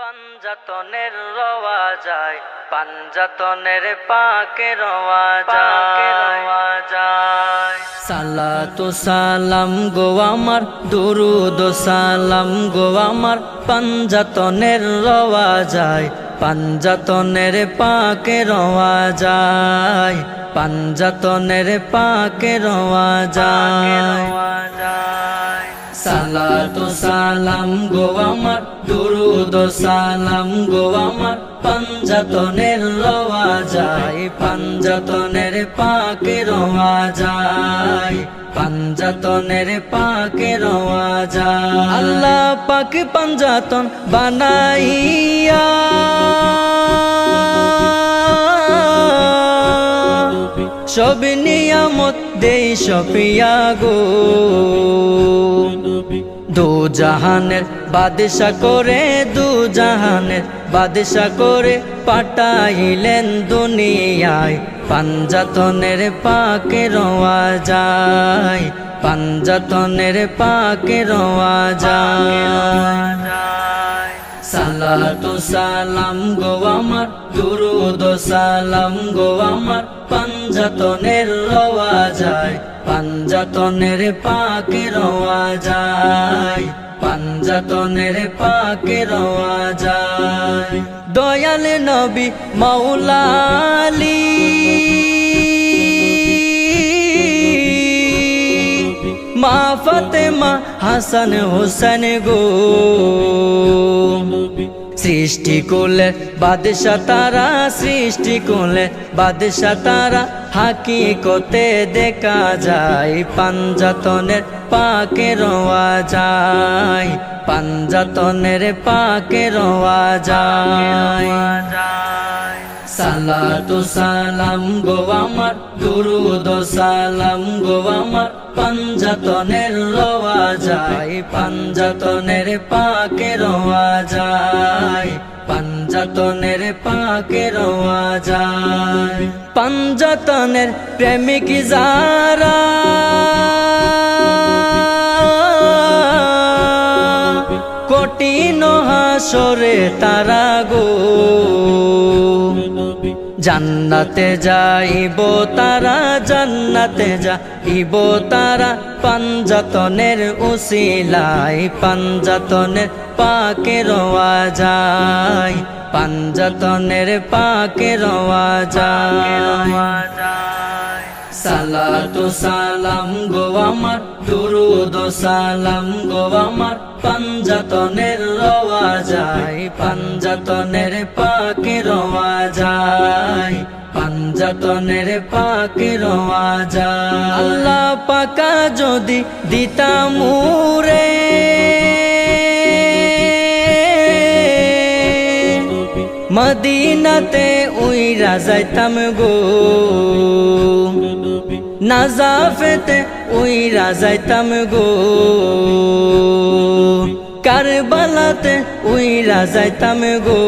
পাঞ্জাতনের রওয়া যায় পাঞ্জাতনের পাকে রওয়া যায়। সালাতু সালাম গো আমার দুরুদ সালাম গো আমার পাঞ্জাতনের রওয়া যায় পাঞ্জাতনের পাকে রওয়া যায় পাঞ্জাতনের পাকে রওয়া যায়। সালাতু সালাম গো আমার, দুরুদ সালাম গো আমার। পাঞ্জাতনের রওয়া যায়, পাঞ্জাতনের পাকে রওয়া যায়, পাঞ্জাতনের পাকে রওয়া যায়। আল্লাহ পাক পাঞ্জাতন বানাইয়া সব নিয়ামত দেই সফিয়া গো। দু জাহানের বাদশা করে দু জাহানের বাদশা করে পাঠাইলেন দুনিয়ায়। পাঞ্জাতনের পাকে রওয়া যায়, পাঞ্জাতনের পাকে রওয়া যায়। সালাতু সালাম গো আমার, দুরুদ সালাম গো আমার। পাঞ্জাতনের রওয়া যায় পাঞ্জাতনের পাকে রওয়া যায় পাঞ্জাতনের পাকে রওয়া যায়। দয়াল নবী মাওলালি মা ফাতেমা হাসান হোসেন গো। সৃষ্টি করলে বাদশা তারা, সৃষ্টি করলে বাদশা তারা। হাকিকতে দেখা যায়, পাঞ্জাতনের পাকে রওয়া যায়, পাঞ্জাতনের পাকে রওয়া যায়। সালাতু সালাম গো আমার, দুরুদ সালাম গো আমার। পাঞ্জাতনের রওয়া যায়, পাঞ্জাতনের পাকে রওয়া যায়, পাঞ্জাতনের পাকে রওয়া যায়। পাঞ্জাতনের প্রেমিক যারা কঠিন হাসরে তারা গো জান্নাতে যাইব তারা, জান্নাতে যাইব তারা। পাঞ্জাতনের উসিলাই পাঞ্জাতনের পাকে রওয়া যায় পাঞ্জাতনের পাকে রওয়া যায় সালাতু সালাম গো আমার, দুরুদ সালাম গো আমার পাঞ্জাতনের রওয়া যায়, পাঞ্জাতনের পাকে রওয়া যায়, পাঞ্জাতনের পাকে রওয়া যায়। আল্লাহ পাকা যদি দিতামুরে মদিনাতে উইরা যাইতাম গো। নাজাফেতে উইরা যাইতাম গো। কারবালাতে উইরা যাইতাম গো।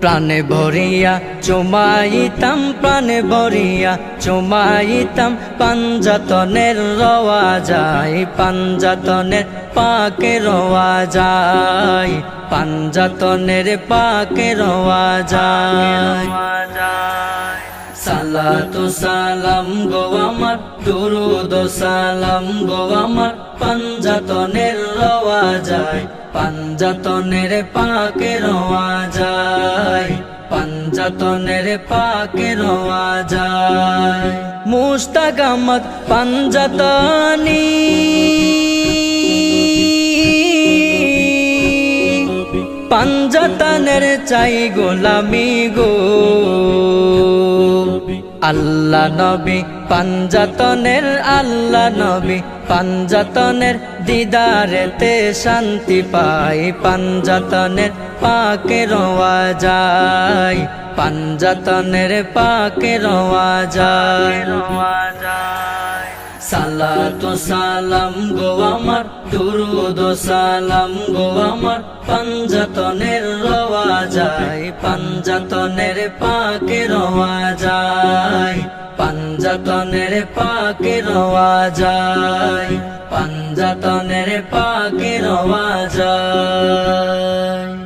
প্রাণে ভরিয়া চুমাইতাম, প্রাণে ভরিয়া চুমাইতাম পাঞ্জাতনের রওয়া যায় পাঞ্জাতনের পাকে রওয়া যায় পাঞ্জাতনের পাকে রওয়া যায়। সালাতু সালাম গো আমার, দুরুদ সালাম গো আমার। পাঞ্জাতনের রওয়া যায় পাঞ্জাতনের পাকে রওয়া যায় পাঞ্জাতনের পাকে রওয়া যায়। মুস্তাকামত পাঞ্জাতনী পাঞ্জাতনের চাই গোলামি গো। আল্লাহ নবী, পাঞ্জাতনের আল্লাহ নবী, পাঞ্জাতনের দিদারেতে শান্তি পাই, পাঞ্জাতনের পাকে রোয়া যায় পাঞ্জাতনের পাকে রোয়া যায় সালাতু সালাম গো আমার, দুরুদ সালাম গো আমার। পাঞ্জাতনের রওয়া যায়, পাঞ্জাতনের পাকে রওয়া যায়। পাঞ্জাতনের পাকে রওয়া যায়, পাঞ্জাতনের পাকে রওয়া যায়।